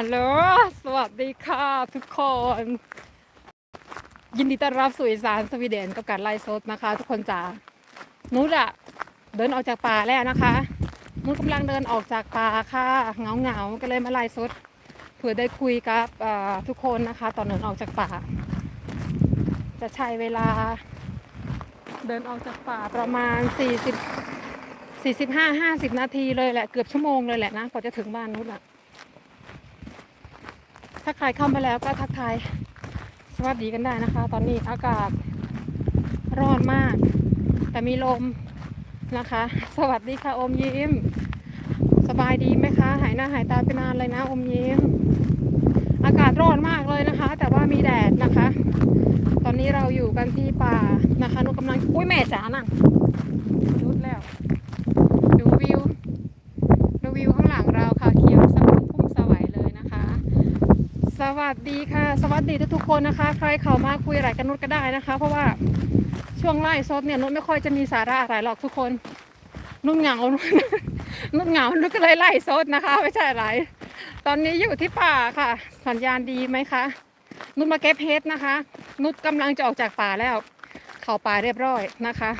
ฮัลโหล สวัสดีค่ะ ทุกคน ยินดีต้อนรับสู่อีสานสวีเดนกับการไล่สดนะคะ ทุกคนจ๋านุชอะเดินออกจากป่าแล้วนะคะนุชกำลังเดินออกจากป่าค่ะเงาเงาๆก็เลยมาไล่สดเพื่อได้คุยกับเอ่อทุกคนนะคะ ตอนเดินออกจากป่า จะใช้เวลา เดินออกจากป่าประมาณ 40 45 50 นาทีเลยแหละ เกือบชั่วโมงเลยแหละนะกว่าจะถึงบ้านนุชอะ ถ้าใครเข้ามาแล้วก็ทักทายสวัสดีกันได้นะคะ ตอนนี้อากาศร้อนมาก แต่มีลมนะคะ สวัสดีค่ะอมยิ้ม สบายดีไหมคะ หายหน้าหายตาไปนานเลยนะอมยิ้ม อากาศร้อนมากเลยนะคะ แต่ว่ามีแดดนะคะ ตอนนี้เราอยู่กันที่ป่านะคะนุกกำลังอุ้ยแม่จ๋านั่งรุดแล้ว ดูวิว ดูวิวข้างหลังเราค่ะเขียวสงบพุ่มสวัยเลยนะคะ ส วัสดีค่ะ สวัสดีทุกๆคนนะคะ ใครเข้ามาคุยอะไรกันนุชก็ได้นะคะ เพราะว่าช่วงไล่ซดเนี่ยนุชไม่ค่อยจะมีสาระอะไรหรอกทุกคนนุชเหงานุชเหงานุชก็เลยไล่ซดนะคะ ไม่ใช่อะไร ตอนนี้อยู่ที่ป่าค่ะ สัญญาณดีไหมคะนุชมาเก็บเพชรนะคะ นุชกำลังจะออกจากป่าแล้ว เข้าป่าเรียบร้อยนะคะ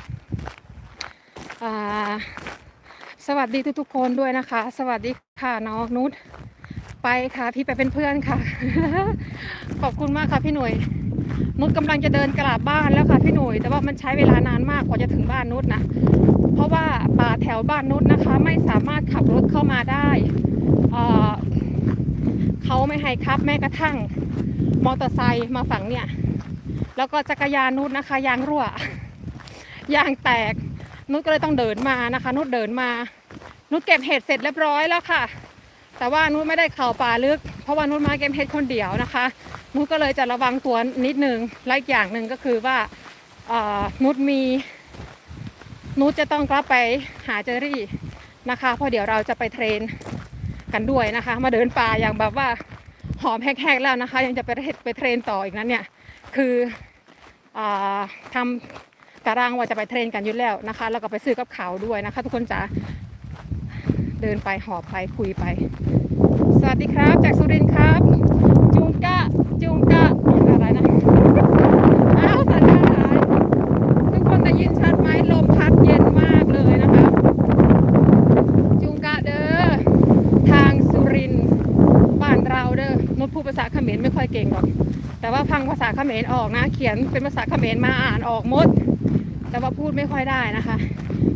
สวัสดีทุกๆคนด้วยนะคะ สวัสดีค่ะน้องนุช ไปค่ะพี่ไปเป็นเพื่อนค่ะ ขอบคุณมากค่ะพี่หน่วยนุชกำลังจะเดินกลับบ้านแล้วค่ะพี่หน่วยแต่ว่ามันใช้เวลานานมากกว่าจะถึงบ้านนุชนะเพราะว่าป่าแถวบ้านนุชนะคะ ไม่สามารถขับรถเข้ามาได้อ่อเขาไม่ให้ขับแม้กระทั่ง มอเตอร์ไซค์มาฝั่งเนี่ย แล้วก็จักรยานนุชนะคะ ยางรั่วยางแตกนุชก็เลยต้องเดินมานะคะ นุชเดินมา นุชเก็บเห็ดเสร็จเรียบร้อยแล้วค่ะ แต่ว่านุชไม่ได้เข่าป่าลึก เพราะว่านุชมาเกมเพชรคนเดียวนะคะนุชก็เลยจะระวังตัวนิดนึงและอีกอย่างหนึ่งก็คือว่านุชมีนุชจะต้องกลับไปหาเจอรี่นะคะเพราะเดี๋ยวเราจะไปเทรนกันด้วยนะคะ มาเดินป่าอย่างแบบว่าหอมแหกๆแล้วนะคะ ยังจะไปไปเทรนต่ออีกนั้นเนี่ยคืออาทำตารางว่าจะไปเทรนกันอยู่แล้วนะคะ แล้วก็ไปซื้อกับเขาด้วยนะคะ ทุกคนจ๋า เดินไปหอบไปคุยไป สวัสดีครับ จากสุรินทร์ครับ จุงกะจุงกะอะไรนะอ้าวสัญญาณหายทุกคนได้ยินชัดไหมลมพัดเย็นมากเลยนะคะ จุงกะเด้อทางสุรินทร์บ้านเราเด้อนดพูดภาษาเขมรไม่ค่อยเก่งหรอก แต่ว่าพังภาษาเขมรออกนะ เขียนเป็นภาษาเขมรมาอ่านออกมด แต่ว่าพูดไม่ค่อยได้นะคะ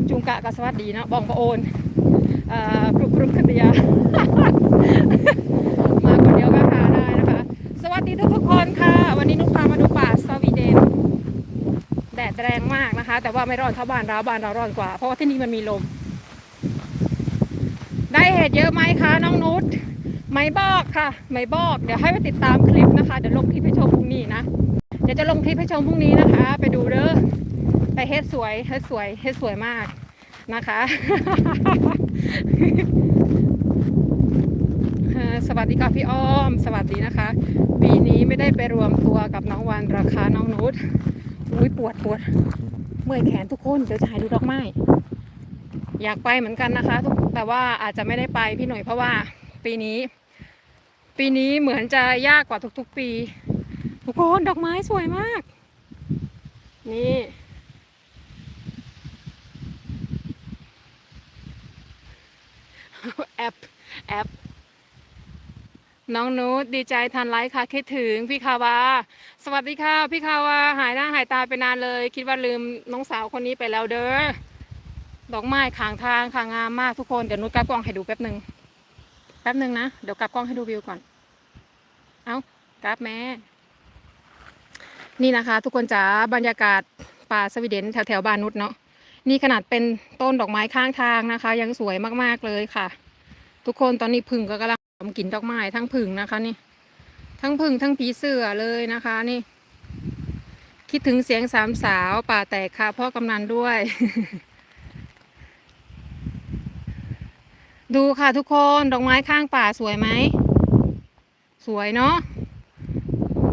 จุงกะกับสวัสดีนะบองประโอน อ่อกรุบกรุบคดียามาคนเดียวก็หาได้นะคะ สวัสดีทุกทุกคนค่ะ วันนี้นุ๊กพามาดูป่าสวีเดน แดดแรงมากนะคะ แต่ว่าไม่ร้อนเท่าบ้านเราบ้านเราร้อนกว่า เพราะว่าที่นี่มันมีลม ได้เห็ดเยอะไหมคะน้องนุชไม่บอกค่ะ ไม่บอกเดี๋ยวให้ไปติดตามคลิปนะคะเดี๋ยวลงคลิปให้ชมพรุ่งนี้นะเดี๋ยวจะลงคลิปให้ชมพรุ่งนี้นะคะ ไปดูเด้อแต่เฮ็ดสวยเฮ็ดสวยเฮ็ดสวยมากนะคะ สวัสดีค่ะพี่อ้อม สวัสดีนะคะ ปีนี้ไม่ได้ไปรวมตัวกับน้องวันราคาน้องนุชอุ้ยปวดปวดเมื่อยแขนทุกคนเดี๋ยวจะหายดูดอกไม้อยากไปเหมือนกันนะคะ แต่ว่าอาจจะไม่ได้ไปพี่หน่อยเพราะว่าปีนี้ ปีนี้เหมือนจะยากกว่าทุกๆปี ทุกคนดอกไม้สวยมาก นี่ แอปแอปน้องนุชดีใจทันไลฟ์ค่ะ คิดถึงพี่คาวา สวัสดีค่ะ พี่คาวา หายหน้าหายตาไปนานเลย คิดว่าลืมน้องสาวคนนี้ไปแล้วเด้อดอกไม้ขางทางค่ะงามมากทุกคนเดี๋ยวนุชกลับกล้องให้ดูแป๊บหนึ่งแป๊บหนึ่งนะเดี๋ยวกลับกล้องให้ดูวิวก่อน เอากลับแม่นี่นะคะ ทุกคนจ๋าบรรยากาศป่าสวีเดนแถวแถวบ้านนุชเนาะ นี่ขนาดเป็นต้นดอกไม้ข้างทางนะคะ ยังสวยมากๆเลยค่ะ ทุกคนตอนนี้ผึ่งก็กำลังหอมกลิ่นดอกไม้ทั้งผึ่งนะคะนี่ ทั้งผึ่งทั้งผีเสื้อเลยนะคะนี่ คิดถึงเสียงสามสาวป่าแตกค่ะพ่อกำนันด้วย ดูค่ะทุกคนดอกไม้ข้างป่าสวยไหม สวยเนาะ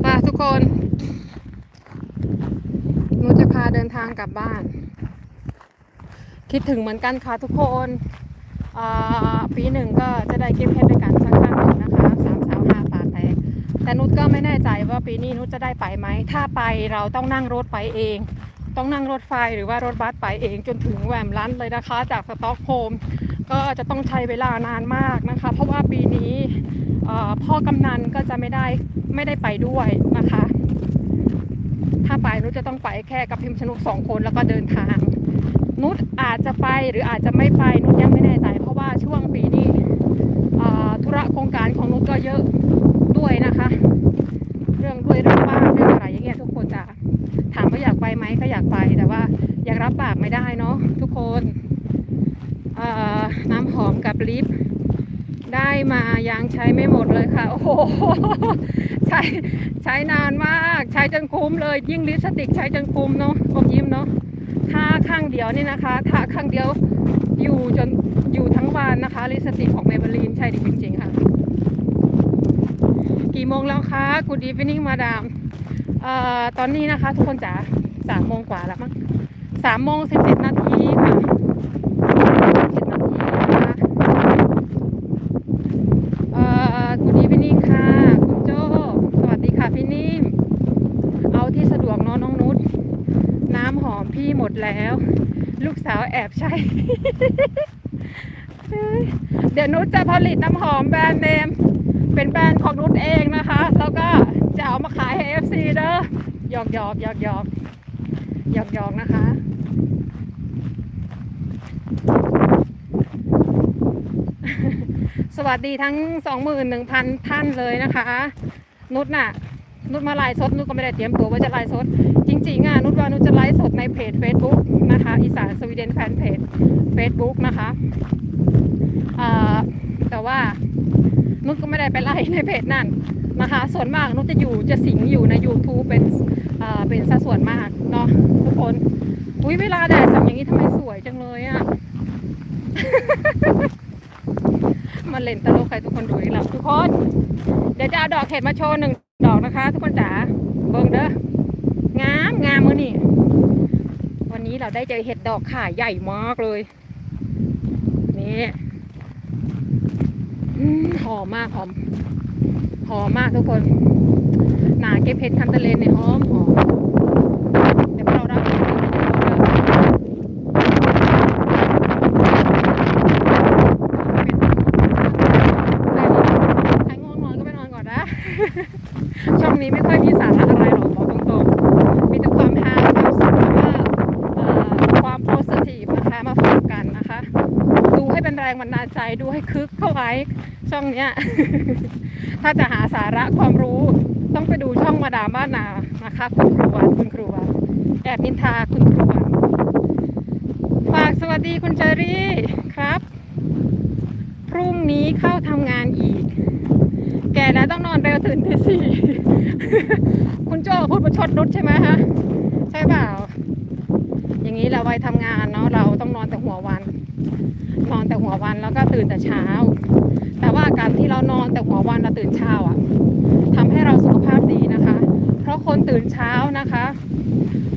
ป่ะทุกคนหนูจะพาเดินทางกลับบ้าน คิดถึงเหมือนกันค่ะทุกคนอ่าปีหนึ่งก็จะได้เก็บเพชรด้วยกันสักครั้งหนึ่งนะคะสามสาวห้าปากแต่นุชก็ไม่แน่ใจว่าปีนี้นุชจะได้ไปไหม ถ้าไปเราต้องนั่งรถไปเอง ต้องนั่งรถไฟหรือว่ารถบัสไปเองจนถึงแหวมลันเลยนะคะ จากสต็อกโฮมก็จะต้องใช้เวลานานมากนะคะ เพราะว่าปีนี้พ่อกำนันก็จะไม่ได้ไม่ได้ไปด้วยนะคะ ถ้าไปนุชจะต้องไปแค่กับพิมพ์ชนกสองคนแล้วก็เดินทาง นุชอาจจะไปหรืออาจจะไม่ไปนุชยังไม่แน่ใจ เพราะว่าช่วงปีนี้ธุระโครงการของนุชก็เยอะด้วยนะคะ เรื่องด้วยเรื่องบ้านเรื่องอะไรอย่างเงี้ยทุกคนจะถามว่าอยากไปไหมก็อยากไปแต่ว่ายังรับปากไม่ได้เนาะทุกคนน้ำหอมกับลิปได้มายังใช้ไม่หมดเลยค่ะ โอ้โหใช้ใช้นานมาก ใช้จนคุ้มเลย ยิ่งลิปสติกใช้จนคุ้มเนาะอมยิ้มเนาะ ทาข้างเดียวนี่นะคะทาข้างเดียวอยู่จนอยู่ทั้งวันนะคะลิสติกของเมเบลีนใช่ดีจริงๆค่ะ กี่โมงแล้วคะกูดีฟินิ่งมาดามเอ่อตอนนี้นะคะทุกคนจ๋าสามโมงกว่าแล้วมั้งสามโมงสิบเจ็ดนาทีค่ะสิบนาทีนะคะเอ่อ Good evening ค่ะ คุณโจสวัสดีค่ะพี่นิ่ม เอาที่สะดวกเนาะน้องนุช น้ำหอมพี่หมด แล้ว ลูกสาวแอบใช้ เดี๋ยวนุชจะผลิตน้ำหอมแบรนด์เนม เป็นแบรนด์ของนุชเองนะคะ แล้วก็จะเอามาขายให้ FC เด้อหยอกหยอกหยอกหยอกหยอกหยอกนะคะสวัสดีทั้ง 21,000 ท่านเลยนะคะ นุชน่ะ นุชมาไลฟ์สดนุชก็ไม่ได้เตรียมตัวว่าจะไลฟ์สด จริงๆอะนุชว่านุชจะไลฟ์สดในเพจ Facebook นะคะอีสานสวีเดนแฟนเพจ Facebook นะคะแต่ว่านุชก็ไม่ได้ไปไล่ในเพจนั่นนะคะส่วนมากนุชจะอยู่จะสิงอยู่ใน YouTube เป็นเอ่อเป็นสัดส่วนมากเนาะทุกคนอุ้ยเวลาแดดส่องอย่างนี้ทำไมสวยจังเลยอะมาเล่นตลกให้ทุกคนดูอีกแล้วทุกคน เดี๋ยวจะเอาดอกเห็ดมาโชว์หนึ่ง ดอกนะคะ ทุกคนจ๋าเบิ่งเด้องามงามมือนี่วันนี้เราได้เจอเห็ดดอกข่าใหญ่มากเลยนี่หอมมากหอมหอมมากทุกคนหนาเก็บเห็ดคันตะเลนเนี่ยหอมหอมเดี๋ยวเรารับใครง่วงนอนก็ไปนอนก่อนนะ ช่องนี้ไม่ค่อยมีสาระอะไรหรอกบอกตรงๆ มีแต่ความฮาความสุขแล้วก็เอ่อความโพสิทีฟนะคะมาฝากกันนะคะ ดูให้เป็นแรงบัน ดูให้คึกเข้าไว้ช่องเนี้ย ถ้าจะหาสาระความรู้ต้องไปดูช่องมาดามบ้านนานะคะคุณครูวันคุณครูวันแอบนินทาคุณครูวันฝากสวัสดีคุณเจอรี่ครับ พรุ่งนี้เข้าทำงานอีก แกแล้วต้องนอนเร็วตื่นตีสี่คุณโจพูดประชดนุชใช่ไหมฮะ ใช่เปล่า อย่างนี้เราไว้ทำงานเนาะเราต้องนอนแต่หัววัน นอนแต่หัววันแล้วก็ตื่นแต่เช้า แต่ว่าการที่เรานอนแต่หัววันเราตื่นเช้าอะทำให้เราสุขภาพดีนะคะ เพราะคนตื่นเช้านะคะ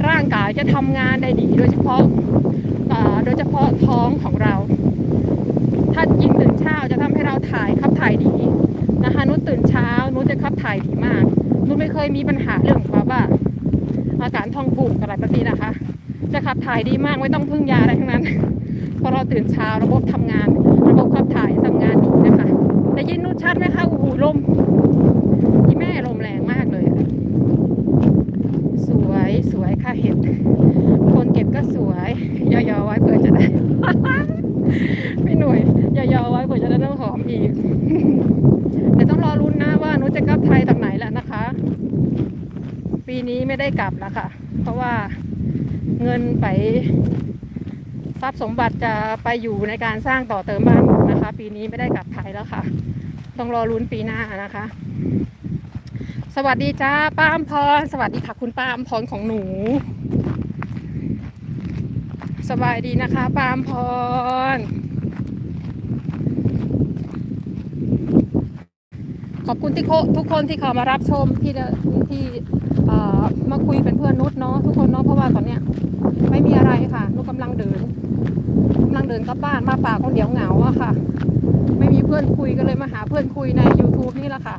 ร่างกายจะทำงานได้ดี โดยเฉพาะโดยเฉพาะท้องของเรา ถ้ายิ่งตื่นเช้าจะทำให้เราถ่ายขับถ่ายดีนะคะนุชตื่นเช้านุชจะขับถ่ายดีมากนุชไม่เคยมีปัญหาเรื่องแบบว่าอาการท้องผูกอะไรแบบนี้นะคะ จะขับถ่ายดีมากไม่ต้องพึ่งยาอะไรทั้งนั้น พอเราตื่นเช้าระบบทำงาน ระบบขับถ่ายทำงานดีนะคะได้ยินนุชชัดไหมคะโอ้โหลมที่แม่ลมแรงมากเลย สวยสวยค่ะเห็ด คนเก็บก็สวยยาวๆไว้เผื่อจะได้พี่หน่วยยาวๆไว้เผื่อจะได้น้ำหอมอีกเดี๋ยวต้องรอรุ้นนะว่านุชจะกลับไทยทางไหนแล้วนะคะ ปีนี้ไม่ได้กลับแล้วค่ะ เพราะว่าเงินไป ทรัพย์สมบัติจะไปอยู่ในการสร้างต่อเติมบ้านนะคะ ปีนี้ไม่ได้กลับไทยแล้วค่ะ ต้องรอลุ้นปีหน้านะคะ สวัสดีจ้าป้าอมพร สวัสดีค่ะคุณป้าอมพรของหนู สบายดีนะคะป้าอมพร ขอบคุณที่ทุกคนที่เข้ามารับชมที่ที่มาคุยเป็นเพื่อนนุชเนาะทุกคนเนาะเพราะว่าตอนเนี้ยไม่มีอะไรค่ะนุชกำลังเดินำลังเดินกลับบ้านมาป่าคนเดียวเหงาอะค่ะ ไม่มีเพื่อนคุยก็เลยมาหาเพื่อนคุยใน YouTube นี่แหละค่ะ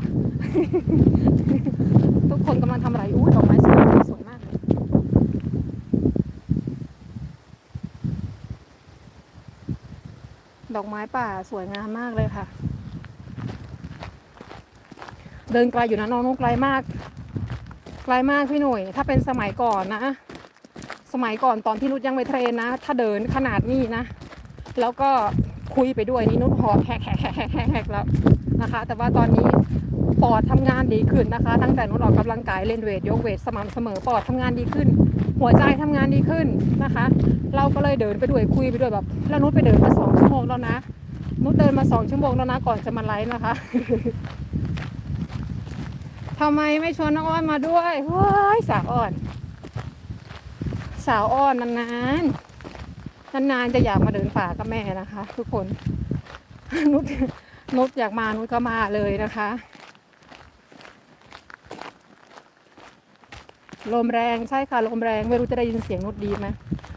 ทุกคนกำลังทำอะไรอู้ดอกไม้สวยสวยมากเลยดอกไม้ป่าสวยงามมากเลยค่ะ เดินไกลอยู่นะน้องนุกไกลมาก ไกลมากพี่หนุ่ยถ้าเป็นสมัยก่อนนะสมัยก่อนตอนที่นุชยังไปเทรนนะ ถ้าเดินขนาดนี้นะ แล้วก็คุยไปด้วยนี่นุชหอบแหกแหกแหกแหกแล้วนะคะ แต่ว่าตอนนี้ปอดทำงานดีขึ้นนะคะ ตั้งแต่นุชออกกำลังกายเล่นเวทยกเวทสม่ำเสมอปอดทำงานดีขึ้น หัวใจทำงานดีขึ้นนะคะ เราก็เลยเดินไปด้วยคุยไปด้วยแบบแล้วนุชไปเดินมาสองชั่วโมงแล้วนะนุชเดินมาสองชั่วโมงแล้วนะก่อนจะมาไลฟ์นะคะทำไมไม่ชวนน้องอ้อนมาด้วยว้ายสาวอ่อน สาวอ้อนนานๆ นานๆจะอยากมาเดินป่ากับแม่นะคะ ทุกคนนุชนุชอยากมานุชก็มาเลยนะคะ ลมแรงใช่ค่ะลมแรงไม่รู้จะได้ยินเสียงนุชดีไหม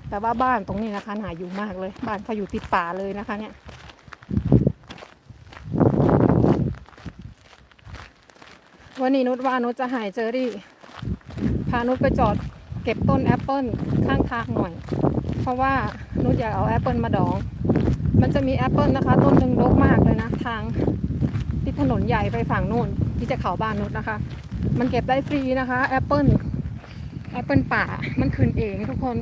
แต่ว่าบ้านตรงนี้นะคะหนาอยู่มากเลย บ้านเขาอยู่ติดป่าเลยนะคะ เนี่ยวันนี้นุชว่านุชจะหายเจอรี่พานุชไปจอดเก็บต้นแอปเปิลข้างทางหน่อย เพราะว่านุชอยากเอาแอปเปิลมาดอง มันจะมีแอปเปิลนะคะ ต้นหนึ่งรกมากเลยนะ ทางที่ถนนใหญ่ไปฝั่งนู่น ที่จะเขาบ้านนุชนะคะ มันเก็บได้ฟรีนะคะแอปเปิลแอปเปิลป่ามันคืนเองทุกคน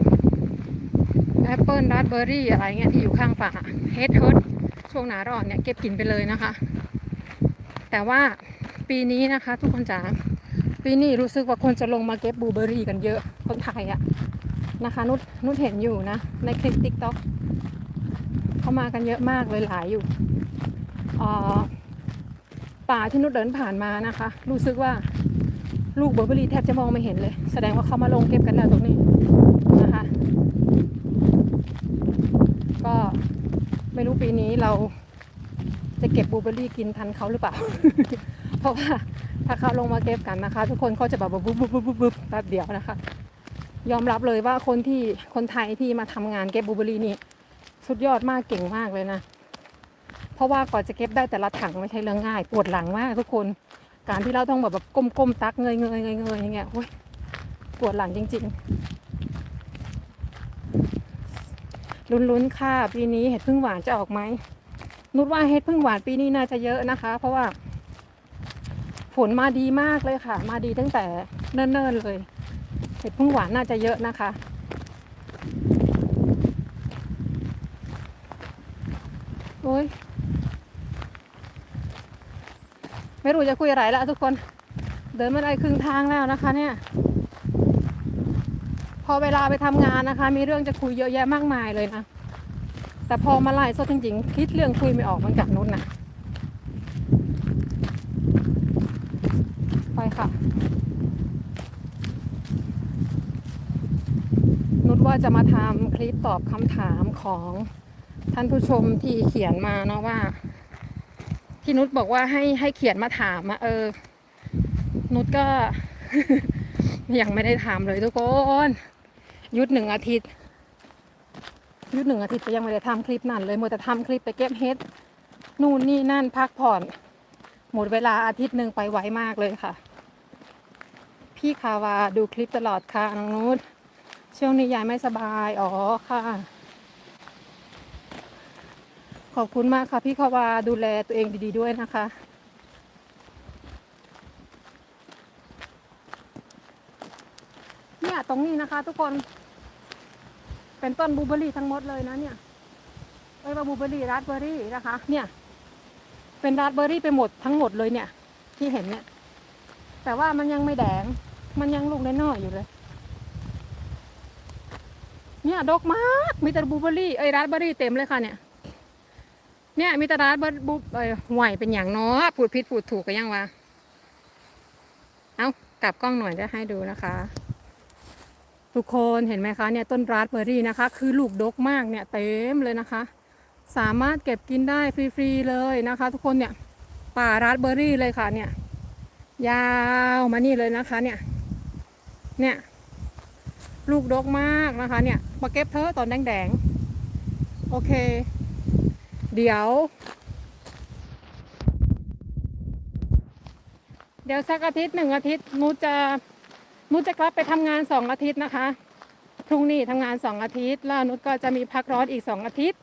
แอปเปิลราสเบอร์รี่อะไรเงี้ยที่อยู่ข้างป่าเฮดเฮิร์ช่วงหนาร้อนเนี่ยเก็บกินไปเลยนะคะ แต่ว่าปีนี้นะคะ ทุกคนจ๋าปีนี้รู้สึกว่าคนจะลงมาเก็บบลูเบอร์รี่กันเยอะคนไทยอะ นะคะนุชนุชเห็นอยู่นะ ในคลิปติ๊กต็อกเขามากันเยอะมากเลยหลายอยู่ป่าที่นุชเดินผ่านมานะคะ รู้สึกว่าลูกบลูเบอรี่แทบจะมองไม่เห็นเลย แสดงว่าเขามาลงเก็บกันแล้วตรงนี้นะคะ ก็ไม่รู้ปีนี้เราจะเก็บบลูเบอรี่กินทันเขาหรือเปล่า เพราะว่าถ้าเขาลงมาเก็บกันนะคะ ทุกคนเขาจะแบบบุ๊บบุ๊บบุ๊บบุ๊บแป๊บเดียวนะคะ ยอมรับเลยว่าคนที่คนไทยที่มาทำงานเก็บบูเบอรี่นี่สุดยอดมากเก่งมากเลยนะ เพราะว่ากว่อนจะเก็บได้แต่ละถังไม่ใช่เรื่องง่าย ปวดหลังมากทุกคนการที่เราต้องแบบแบบก้มๆตักเงยเงยเงยเงยอย่างเงี้ยโอ้ยปวดหลังจริง ๆ ลุ้นๆค่ะปีนี้เห็ดพึ่งหวานจะออกไหมนุชว่าเห็ดพึ่งหวานปีนี้น่าจะเยอะนะคะ เพราะว่าฝนมาดีมากเลยค่ะ มาดีตั้งแต่เนิ่นๆเลย เห็ดพึ่งหวานน่าจะเยอะนะคะ โอ้ย ไม่รู้จะคุยอะไรแล้วทุกคน เดินมาได้ครึ่งทางแล้วนะคะ เนี่ย พอเวลาไปทำงานนะคะ มีเรื่องจะคุยเยอะแยะมากมายเลยนะ แต่พอมาไล่สดจริงๆ คิดเรื่องคุยไม่ออกเหมันกับนุชนะไปค่ะ นุช ว่าจะมาทำคลิปตอบคำถามของท่านผู้ชมที่เขียนมาเนาะว่า ที่นุชบอกว่าให้ให้เขียนมาถามอะเออ นุชก็ ยังไม่ได้ถามเลยทุกคนยุดหนึ่งอาทิตย์ ยุดหนึ่งอาทิตย์แต่ยังไม่ได้ทำคลิปนั่นเลยมัวแต่ทำคลิปไปเก็บเฮ็ดนู่นนี่นั่นพักผ่อน หมดเวลาอาทิตย์หนึ่งไปไวมากเลยค่ะ พี่คาวาดูคลิปตลอดค่ะน้องนุช ช่วงนี้ยายไม่สบาย อ๋อค่ะ ขอบคุณมากค่ะ พี่คาวาดูแลตัวเองดีๆด้วยนะคะ เนี่ยตรงนี้นะคะ ทุกคน เป็นต้นบูเบอร์รี่ทั้งหมดเลยนะเนี่ยเอ้ยว่าบูเบอร์รี่ราสเบอร์รี่นะคะ เนี่ย เป็นราสเบอร์รี่ไปหมดทั้งหมดเลยเนี่ย ที่เห็นเนี่ย แต่ว่ามันยังไม่แดง มันยังลูกน้อยๆอยู่เลย เนี่ยดกมากมีแต่บูเบอร์รี่เอ้ยราสเบอร์รี่เต็มเลยค่ะเนี่ย เนี่ยมีแต่ราสเบอร์บูเอ้ยห่วยเป็นอย่างเนาะพูดผิดพูดถูกกันยังวะเอากลับกล้องหน่อยจะให้ดูนะคะ ทุกคนเห็นไหมคะเนี่ยต้นราสเบอร์รี่นะคะ คือลูกดกมากเนี่ยเต็มเลยนะคะ สามารถเก็บกินได้ฟรีๆเลยนะคะ ทุกคนเนี่ยป่าราสเบอร์รี่เลยค่ะเนี่ย ยาวมานี่เลยนะคะ เนี่ย เนี่ย ลูกดกมากนะคะ เนี่ย มาเก็บเธอตอนแดงๆ โอเค เดี๋ยว เดี๋ยวสักอาทิตย์หนึ่งอาทิตย์นูจะนูจะกลับไปทำงานสองอาทิตย์นะคะพรุ่งนี้ทำงานสองอาทิตย์ แล้วนุชก็จะมีพักร้อนอีกสองอาทิตย์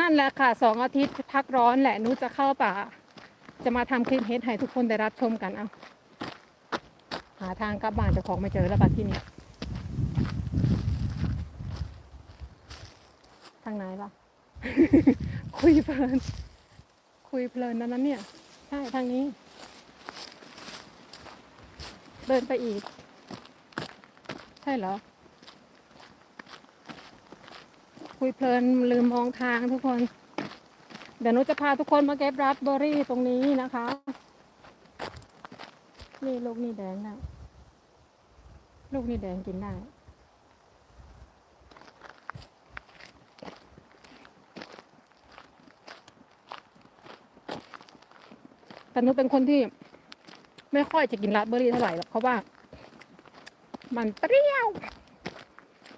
นั่นแหละค่ะสองอาทิตย์พักร้อนแหละนุชจะเข้าป่า จะมาทำคลิปเฮดให้ทุกคนได้รับชมกันเอาหาทางกลับบ้านจะของไม่เจอแล้วบัดที่นี่างไหนล่ะคุยเพลิน คุยเพลินนั้นนั้นเนี่ย ใช่ทางนี้ เดินไปอีก ใช่เหรอ คุยเพลินลืมมองทางทุกคน เดี๋ยวนุจะพาทุกคนมาเก็บราสเบอร์รี่ตรงนี้นะคะ นี่ลูกนี่แดงนะ ลูกนี่แดงกินได้ แต่หนุเป็นคนที่ไม่ค่อยจะกินราสเบอร์รี่เท่าไหร่หรอกเพราะว่า มันเปรี้ยว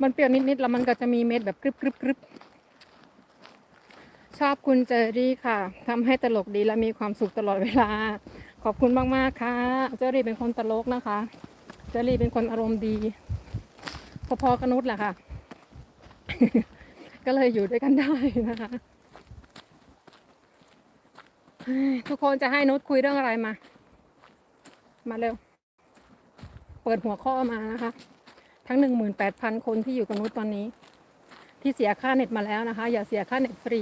มันเปรี้ยวนิดๆแล้วมันก็จะมีเม็ดแบบกรึบกรึบกรึบชอบคุณเจอรี่ค่ะทำให้ตลกดีและมีความสุขตลอดเวลา ขอบคุณมากๆค่ะ เจอรี่เป็นคนตลกนะคะ เจอรี่เป็นคนอารมณ์ดี พอๆกับนุชแหละค่ะ ก็เลยอยู่ด้วยกันได้นะคะ ทุกคนจะให้นุชคุยเรื่องอะไรมา มาเร็ว เปิดหัวข้อมานะคะ ทั้งหนึ่งหมื่นแปดพันคนที่อยู่กับนุชตอนนี้ ที่เสียค่าเน็ตมาแล้วนะคะ อย่าเสียค่าเน็ตฟรี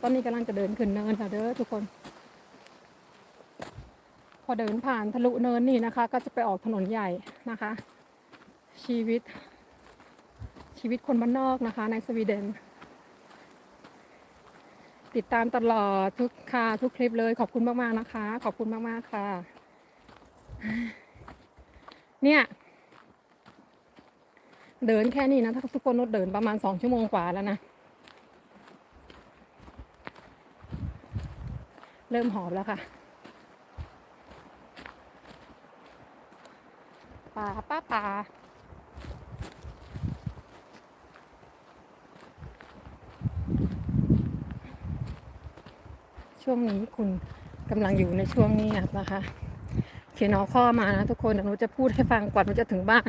ตอนนี้กำลังจะเดินขึ้นเนินค่ะเด้อทุกคน พอเดินผ่านทะลุเนินนี่นะคะ ก็จะไปออกถนนใหญ่นะคะ ชีวิต ชีวิตคนบ้านนอกนะคะ ในสวีเดน ติดตามตลอดทุกค่ะทุกคลิปเลยขอบคุณมากๆนะคะ ขอบคุณมากๆค่ะ เนี่ย เดินแค่นี้นะถ้าทุกคนนดเดินประมาณสองชั่วโมงกว่าแล้วนะ เริ่มหอบแล้วค่ะป่าป้าป่า ช่วงนี้คุณกำลังอยู่ในช่วงนี้นะคะ เขียนเอาข้อมานะทุกคนเดี๋ยวหนูจะพูดให้ฟังก่อนหนูจะถึงบ้าน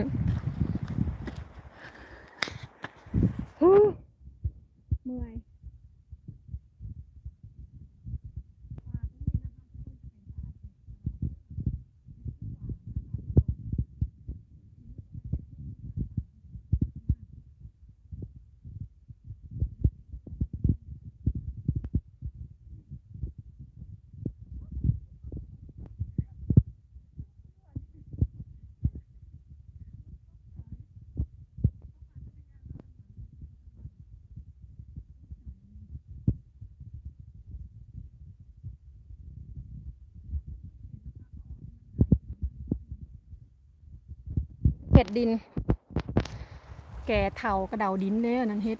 เห็ดดิน แก่เถากระเดาดินเด้อนั่นเฮ็ด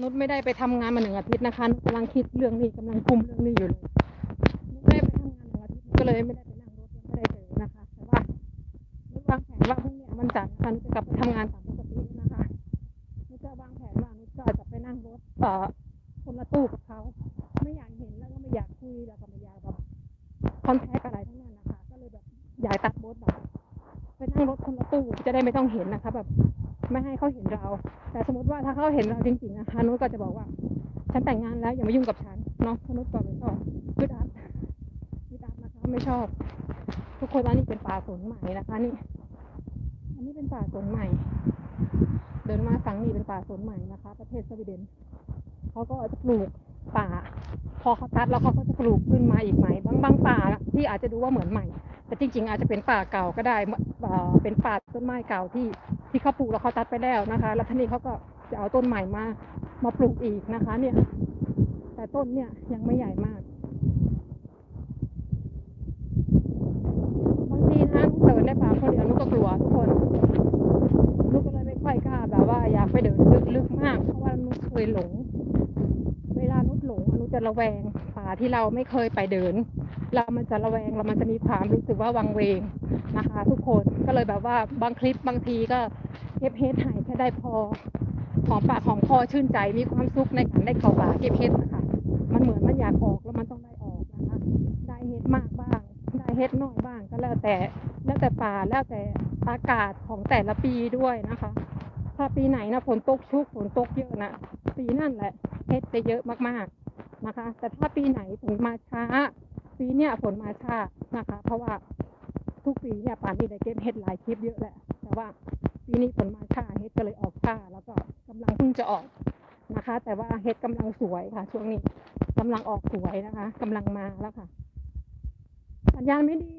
นุชไม่ได้ไปทำงานมาหนึ่งอาทิตย์นะคะนุชกำลังคิดเรื่องนี้กำลังคุมเรื่องนี้อยู่เลยนุชไม่ได้ไปทำงานหนึ่งอาทิตย์ก็เลยไม่ได้ไปนั่งรถไม่ได้เจอนะคะ แต่ว่านุชวางแผนว่าพรุ่งนี้วันจันทร์นะคะนุชจะกลับไปทำงานตามปกตินะคะนุชจะวางแผนว่านุชก็จะไปนั่งรถเอ่อคนละตู้กับเขาไม่อยากเห็นแล้วก็ไม่อยากคุยแล้วก็ไม่อยากแบบคอนแทคอะไรทั้งนั้นนะคะ ก็เลยแบบอยากตัดบทแบบไปนั่งรถคนละตู้จะได้ไม่ต้องเห็นนะคะ แบบ ไม่ให้เขาเห็นเรา แต่สมมติว่าถ้าเขาเห็นเราจริงๆนะคะนุชก็จะบอกว่า ฉันแต่งงานแล้วอย่ามายุ่งกับฉันเนาะเพรานุชก็ไม่ชอบอึดอัดอึดอัดนะคะไม่ชอบ ทุกคนว่านี่เป็นป่าสนใหม่นะคะนี่ อันนี้เป็นป่าสนใหม่ เดินมาฝั่งนี้เป็นป่าสนใหม่นะคะ ประเทศสวีเดนเขาก็จะปลูกป่า พอเขาตัดแล้วเขาก็จะปลูกขึ้นมาอีกใหม่บางบางป่าที่อาจจะดูว่าเหมือนใหม่ แต่จริง ๆ อาจจะเป็นป่าเก่าก็ได้เป็นป่าต้นไม้เก่าที่ ที่เขาปลูกแล้วเขาตัดไปแล้วนะคะ แล้วทีนี้เขาก็จะเอาต้นใหม่มา มาปลูกอีกนะคะ เนี่ย แต่ต้นเนี่ยยังไม่ใหญ่มากบางทีนะเดินในป่าคนเดียวนุกก็กลัวทุกคนนุกก็เลยไม่ค่อยกล้าแบบว่าอยากไปเดินลึกๆมาก เพราะว่านุกเคยหลง เวลานุกหลงนุกจะระแวงป่าที่เราไม่เคยไปเดิน เรามันจะระแวงเรามันจะมีความรู้สึกว่าวังเวงนะคะ ทุกคนก็เลยแบบว่าบางคลิปบางทีก็เก็บเฮดถ่ายแค่ได้พอหอมปากหอมคอชื่นใจมีความสุขในการได้เข้าป่าเก็บเฮดนะคะมันเหมือนมันอยากออกแล้วมันต้องได้ออกนะคะได้เฮดมากบ้าง ได้เฮดน้อยบ้างก็แล้วแต่แล้วแต่ป่าแล้วแต่อากาศของแต่ละปีด้วยนะคะ ถ้าปีไหนนะฝนตกชุกฝนตกเยอะนะปีนั่นแหละเฮดจะเยอะมากๆนะคะ แต่ถ้าปีไหนฝนมาช้า ปีเนี้ยฝนมาช้านะคะ เพราะว่าทุกปีเนี่ยป่านนี้ได้เก็บเฮ็ดหลายคลิปเยอะแหละ แต่ว่าปีนี้ฝนมาช้าเฮ็ดก็เลยออกช้าแล้วก็กำลังเพิ่งจะออกนะคะ แต่ว่าเฮ็ดกำลังสวยค่ะ ช่วงนี้กำลังออกสวยนะคะกำลังมาแล้วค่ะ สัญญาณไม่ดี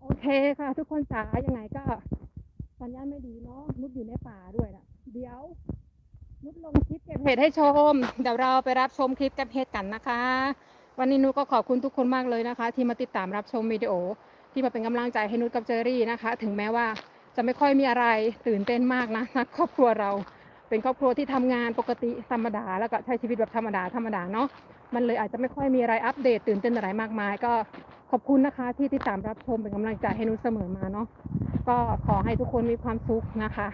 โอเคค่ะ ทุกคนจ๋ายังไงก็สัญญาณไม่ดีเนาะนุดอยู่ในป่าด้วยนะเดี๋ยว นุดลงคลิปเก็บเห็ดให้ชม เดี๋ยวเราไปรับชมคลิปเก็บเห็ดกันนะคะ วันนี้นุชก็ขอบคุณทุกคนมากเลยนะคะ ที่มาติดตามรับชมวิดีโอ ที่มาเป็นกำลังใจให้นุชกับเจอรี่นะคะ ถึงแม้ว่าจะไม่ค่อยมีอะไรตื่นเต้นมากนะนะครอบครัวเราเป็นครอบครัวที่ทำงานปกติธรรมดา แล้วก็ใช้ชีวิตแบบธรรมดาธรรมดาเนาะมันเลยอาจจะไม่ค่อยมีอะไรอัปเดตตื่นเต้นอะไรมากมาย ก็ขอบคุณนะคะ ที่ติดตามรับชมเป็นกำลังใจให้นุชเสมอมาเนาะก็ขอให้ทุกคนมีความสุขนะคะ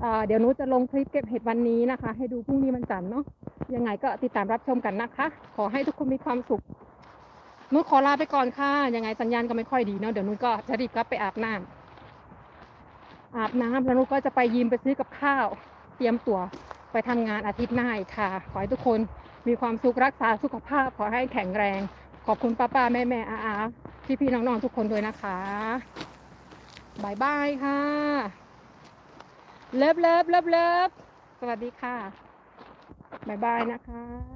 เเดี๋ยวนุจะลงคลิปเก็บเห็ดวันนี้นะคะ ให้ดูพรุ่งนี้มันจันเนาะยังไงก็ติดตามรับชมกันนะคะ ขอให้ทุกคนมีความสุขนุขอลาไปก่อนค่ะ ยังไงสัญญาณก็ไม่ค่อยดีเนาะเดี๋ยวนุก็จะรีบกลับไปอาบน้ำอาบน้ำแล้วนุก็จะไปยิมไปซื้อกับข้าว เตรียมตัวไปทำงานอาทิตย์หน้าอีกค่ะ ขอให้ทุกคนมีความสุขรักษาสุขภาพ ขอให้แข็งแรง ขอบคุณป้าป้าแม่แม่อาอาพี่พี่ๆน้องๆทุกคนด้วยนะคะบายบายค่ะ เลิฟเลิฟเลิฟเลิฟสวัสดีค่ะบายบายนะคะ